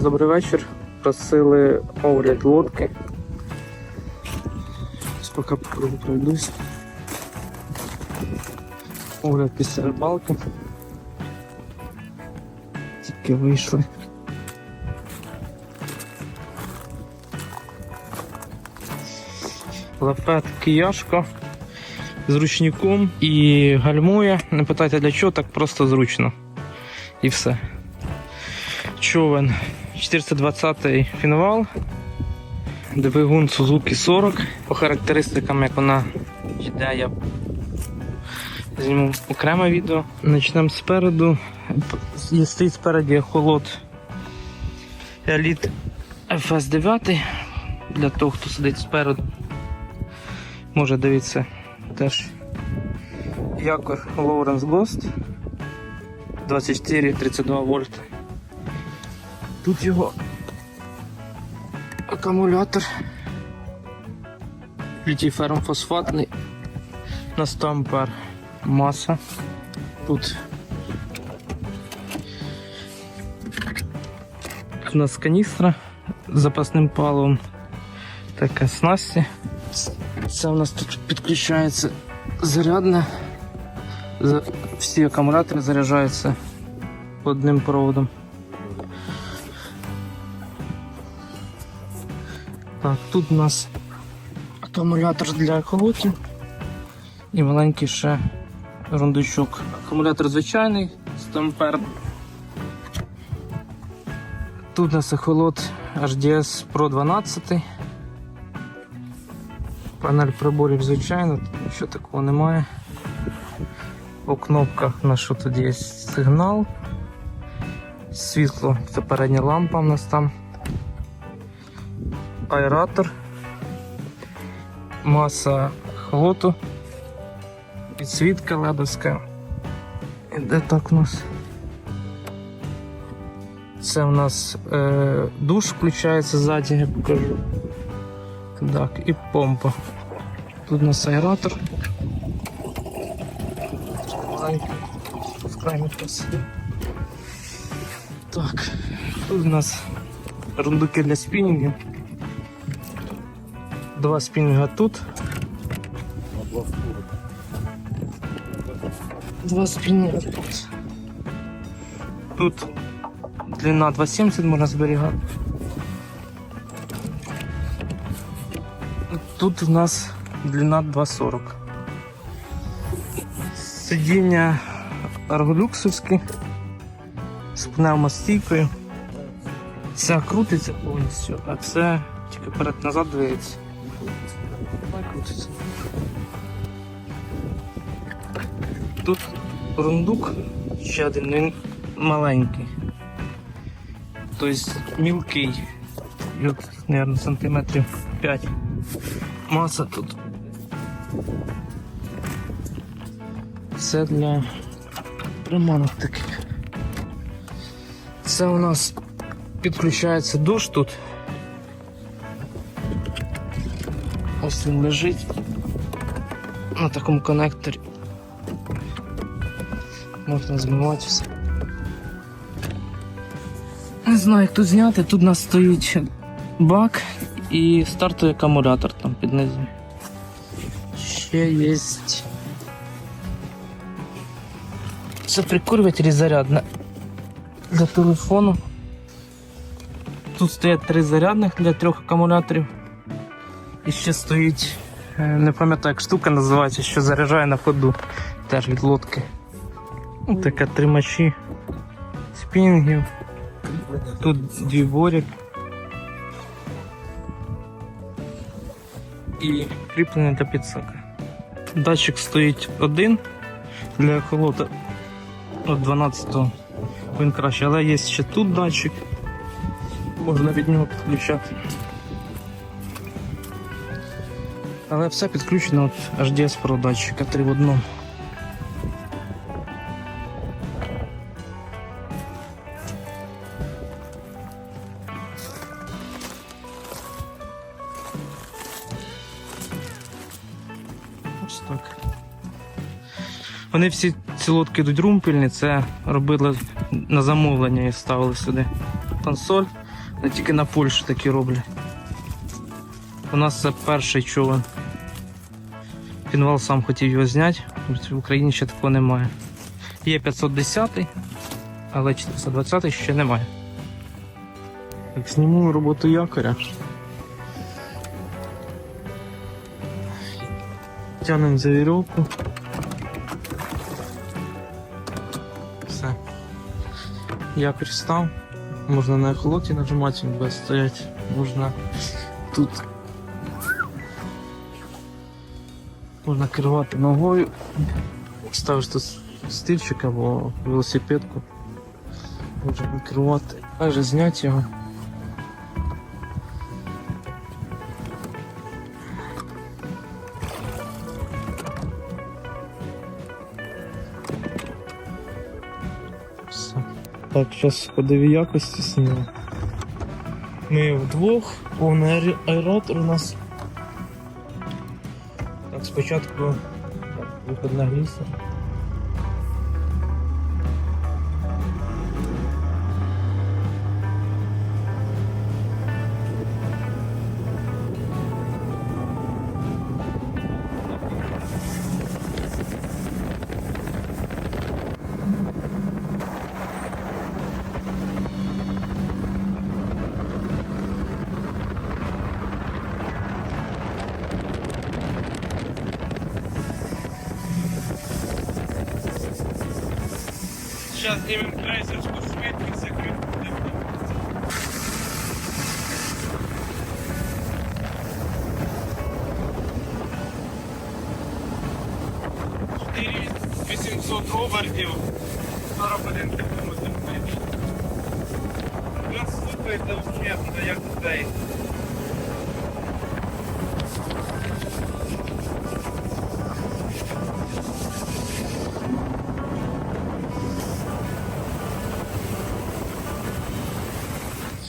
Добрий вечір. Просили огляд лодки. Поки по пройдусь. Огляд після рибалки. Тільки вийшли. Лафет кияшко з ручником і гальмує. Не питайте для чого, так просто зручно. І все. Човен 420 фінвал. Двигун Suzuki 40. По характеристикам, як вона йде, я зніму окреме відео. Почнемо спереду. Стоїть спереді холод Elite FS 9 для того, хто сидить спереду. Може дивіться теж якор Lawrence Ghost 24-32 вольт. Тут його акумулятор. Літій фосфатний на 100 ампер маса. Тут у нас каністра з запасним паливом. Така снасті. Це у нас тут підключається зарядне. Всі акумулятори заряджаються одним проводом. Так, тут у нас акумулятор для холотів і маленький ще рундучок. Акумулятор звичайний, 100 ампер. Тут у нас ехолот HDS Pro 12. Панель приборів звичайно, нічого такого немає. У кнопках на що тут є сигнал. Світло, це передня лампа у нас там. Аератор. Маса хлоту. Підсвітка ледовська. Іде так у нас. Це у нас е, душ включається ззаді, я покажу. Так, і помпа. Тут у нас аератор. Вкрайний красивий. Так, тут у нас рундуки для спінінгів. Два спінінга тут. Два спінінга тут. Тут длина 2,70 можна зберігати. Тут у нас длина 2,40. Сидіння арголюксовські з пневмостійкою. Ця крутиться повністю, а це тільки перед-назад двиється. Так крутиться. Тут рундук ще один, він маленький. Тобто мілкий. Мабуть, сантиметрів 5. Маса тут. Все для приманок таких. Це у нас підключається душ тут. Ось він лежить на такому коннекторі. Можна змивати все. Не знаю, як тут зняти. Тут у нас стоїть бак і стартовий акумулятор там під низом. Ще є. Це прикурюватель зарядне для телефону. Тут стоять три зарядних для трьох акумуляторів. І ще стоїть, е, не пам'ятаю, як штука називається, що заряджає на ходу теж від лодки. Ось Таке тримачі спінгів. Тут дві борі. І кріплення для підсака. Датчик стоїть один для холота от 12-го він краще, але є ще тут датчик. Можна від нього підключати. Але все підключено от HDS Pro датчика 3 в одному. Ось так. Вони всі ці лодки йдуть румпельні, це робили на замовлення і ставили сюди консоль. Я тільки на Польщі такі роблять. У нас це перший човен. Фінвал сам хотів його зняти, в Україні ще такого немає. Є 510, але 420 ще немає. Так, зніму роботу якоря. Тянемо за вірьовку. Все. Якорь став. Можна на ехолоті нажимати, він буде стояти. Можна тут. Можна керувати ногою. Ставиш тут стильчик або велосипедку. Можна керувати. Також зняти його. Все. Так, зараз ходові якості зніму. Ми вдвох, повний аератор у нас. Спочатку так, виходна гліса. Зараз знімемо крейсерську швидкість, як він буде. 800 обертів, 41 км. Нас слухаєте вчесно, як.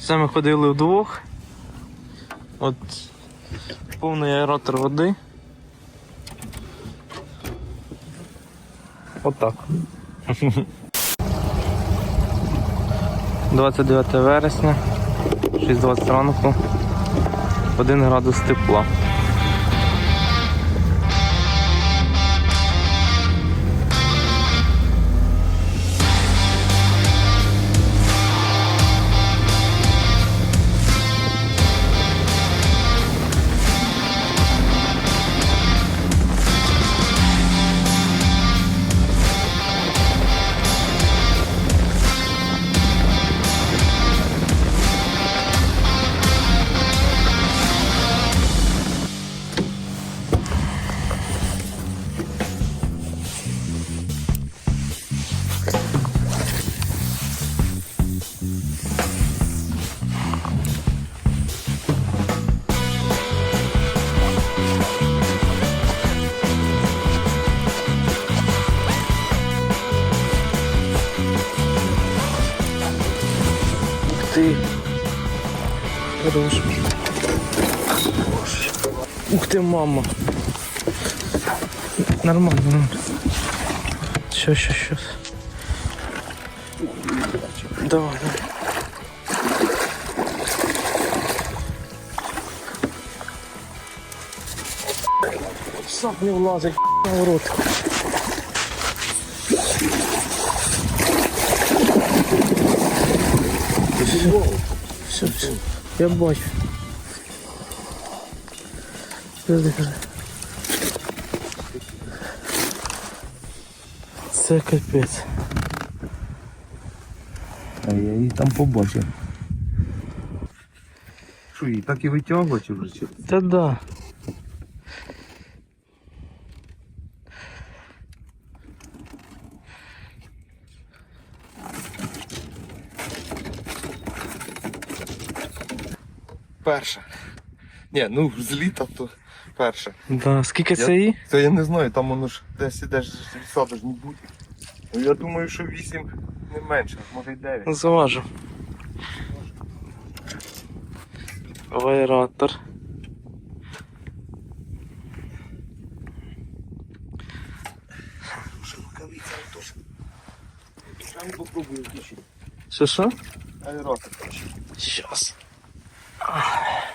Це ми ходили вдвох. От повний аератор води. Отак. 29 вересня, 6.20 ранку, 1 градус тепла. Хорош. Ух ты, мама. Нормально, нормально. Сейчас, сейчас, сейчас. Давай, давай. Сап не влазить на ворот. Все, все. Я бачу. Це капець. А я її там побачив. Що її так і витягувати вже? Та да. Перша. Ні, ну з літа то перша. Да. Скільки Я- це її? Це я не знаю, там воно ж десь ідеш саду ж не буде. Ну я думаю, що 8 не менше, може й 9. Заважу. Аератор. Що. Що що? Аеротик. Ah.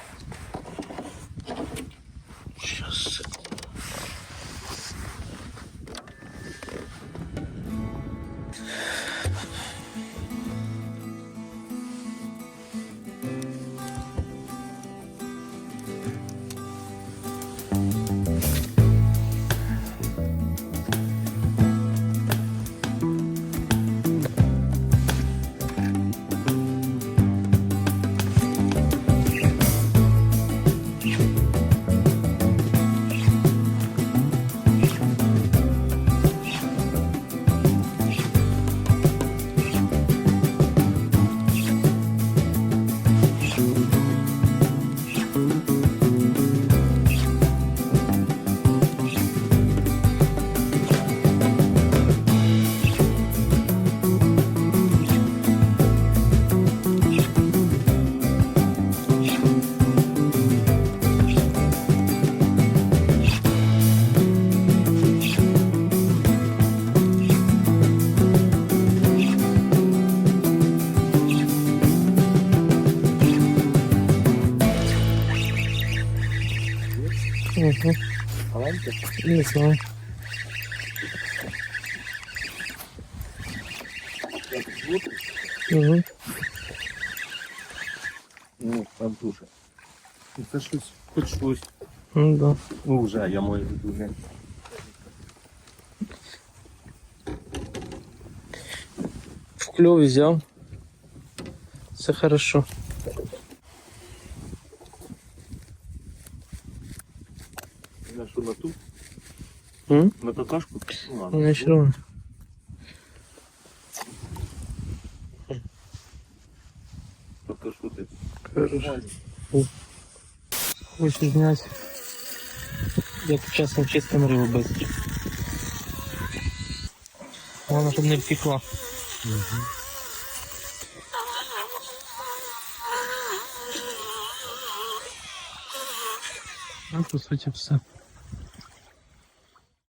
Угу. Маленьке? Не знаю. Угу. Ну, там дуже. Ну, Це щось, хоч щось. Ну да. Ну вже, я маю в виду, не. В клюв взяв. Все хорошо. М? На какашку? Ну ладно. Все равно. Поки що ти. Хорошо. Хочу зняти, як часом чистим рибу бити. Вона щоб не втекла. Ну, по суті, все.